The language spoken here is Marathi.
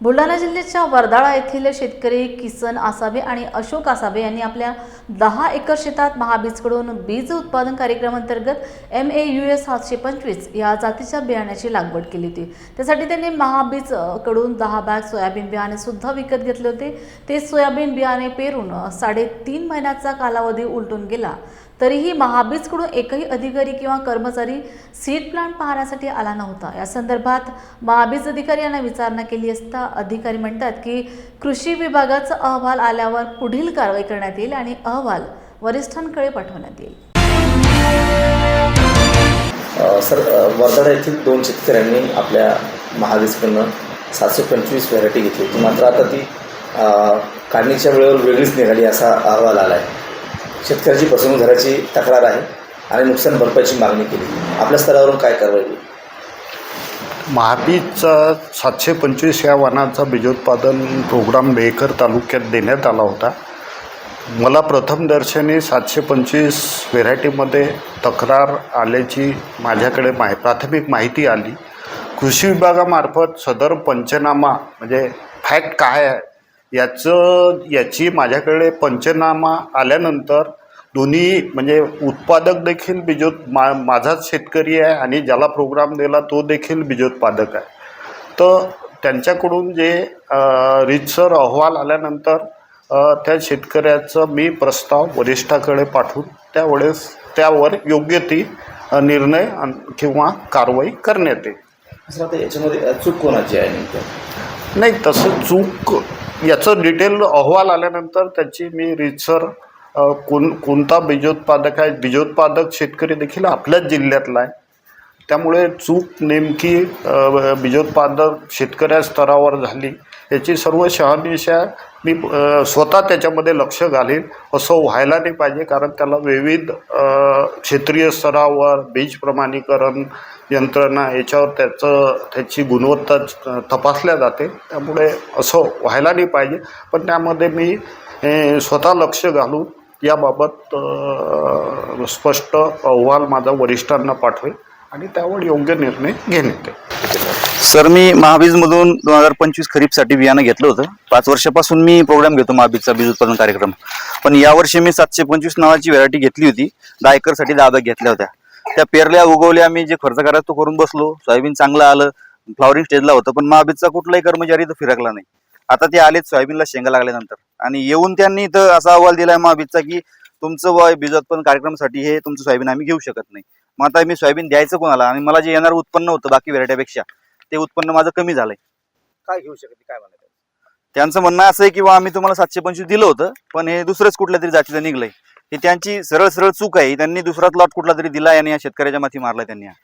बुलढाणा जिल्ह्याच्या वर्दाळा येथील शेतकरी किसन आसाबे आणि अशोक आसाबे यांनी आपल्या दहा एकर शेतात महाबीजकडून बीज उत्पादन कार्यक्रमांतर्गत एम ए यू एस सातशे पंचवीस या जातीच्या बियाण्याची लागवड केली होती. त्यासाठी त्यांनी महाबीजकडून दहा बॅग सोयाबीन बियाणे सुद्धा विकत घेतले होते. ते सोयाबीन बियाणे पेरून साडेतीन महिन्याचा कालावधी उलटून गेला. तरीही महाबीजकडून एकही अधिकारी किंवा कर्मचारी सीट प्लांट पाहण्यासाठी आला नव्हता. या संदर्भात महाबीज अधिकारी यांना विचारणा केली असता अधिकारी म्हणतात की कृषी विभागाचा अहवाल आल्यावर पुढील कारवाई करण्यात येईल आणि अहवाल वरिष्ठांकडे पाठवण्यात येईल. सर वर्धाडा येथील दोन शेतकऱ्यांनी आपल्या महावीजकडनं सातशे पंचवीस व्हरायटी घेतली होती. मात्र आता ती काढणीच्या वेळेवर वेगळीच निघाली असा अहवाल आला आहे शेतकऱ्याची फसवणूक झाल्याची तक्रार आहे आणि नुकसान भरपाईची मागणी केली. आपल्या स्तरावरून काय कारवाई होईल? महाबीजचा सातशे पंचवीस या वाहनाचा बीजोत्पादन प्रोग्राम बेकर तालुक्यात देण्यात आला होता. मला प्रथमदर्शनी सातशे पंचवीस व्हेरायटीमध्ये तक्रार आल्याची माझ्याकडे माहि प्राथमिक माहिती आली. कृषी विभागामार्फत सदर पंचनामा म्हणजे फॅक्ट काय आहे याचं याची माझ्याकडे पंचनामा आल्यानंतर दोन्ही म्हणजे उत्पादक देखील बीजोत मा माझाच शेतकरी आहे आणि ज्याला प्रोग्राम दिला तो देखील बीजोत्पादक आहे. तर त्यांच्याकडून जे रीतसर अहवाल आल्यानंतर त्या शेतकऱ्याचं मी प्रस्ताव वरिष्ठाकडे पाठवून त्यावेळेस त्यावर योग्य ती निर्णय किंवा कारवाई करण्यात येईल. याच्यामध्ये चूक कोणाची आहे नाही तसं चूक याचं डिटेल अहवाल आल्यानंतर त्याची मी रीतसर कोण कोणता बीजोत्पादक आहे? बीजोत्पादक शेतकरी देखील आपल्याच जिल्ह्यातला आहे. त्यामुळे चूक नेमकी बीजोत्पादन बीजोत्पादक शेतकऱ्या स्तरावर झाली. याची सर्व शहानिशा मी स्वतः त्याच्यामध्ये लक्ष घालीन. असं व्हायला नाही पाहिजे कारण त्याला विविध क्षेत्रीय स्तरावर बीज प्रमाणीकरण यंत्रणा याच्यावर त्याचं त्याची गुणवत्ता तपासल्या जाते. त्यामुळे असं व्हायला नाही पाहिजे. पण त्यामध्ये मी स्वतः लक्ष घालून याबाबत स्पष्ट अहवाल माझा वरिष्ठांना पाठवेल आणि त्यावर योग्य निर्णय घेण्यात सर मी महाबीजमधून दोन हजार पंचवीस खरीपसाठी बियाणं घेतलं होतं. पाच वर्षापासून मी प्रोग्राम घेतो महाबीजचा बीज उत्पादन कार्यक्रम. पण यावर्षी मी सातशे पंचवीस नावाची व्हरायटी घेतली होती. दहा एकरसाठी दहा बॅग घेतल्या होत्या. त्या पेरल्या उगवल्या मी जे खर्च करायचं तो करून बसलो. सोयाबीन चांगलं आलं फ्लॉवरिंग स्टेजला होतं पण महाबीजचा कुठलाही कर्मचारी तर फिरकला नाही. आता ते आलेत सोयाबीनला शेंगा लागल्यानंतर. आणि येऊन त्यांनी इथं असा अहवाल दिलाय महाबीजचा की तुमचं वय बीज उत्पादन कार्यक्रमासाठी हे तुमचं सोयाबीन आम्ही घेऊ शकत नाही. मग आता मी सोयाबीन द्यायचं कोणाला? आणि मला जे येणार उत्पन्न होतं बाकी व्हरायटीपेक्षा ते उत्पन्न माझं कमी झालंय. काय घेऊ शकत काय म्हणायचं? त्यांचं म्हणणं असं आहे की बा आम्ही तुम्हाला सातशे पंचवीस दिलं होतं पण हे दुसरंच कुठल्या तरी जातीचं निघलंय. ही त्यांची सरळ सरळ चूक आहे. त्यांनी दुसराच लॉट कुठला तरी दिलाय आणि या शेतकऱ्याच्या माथी मारलाय त्यांनी. हा.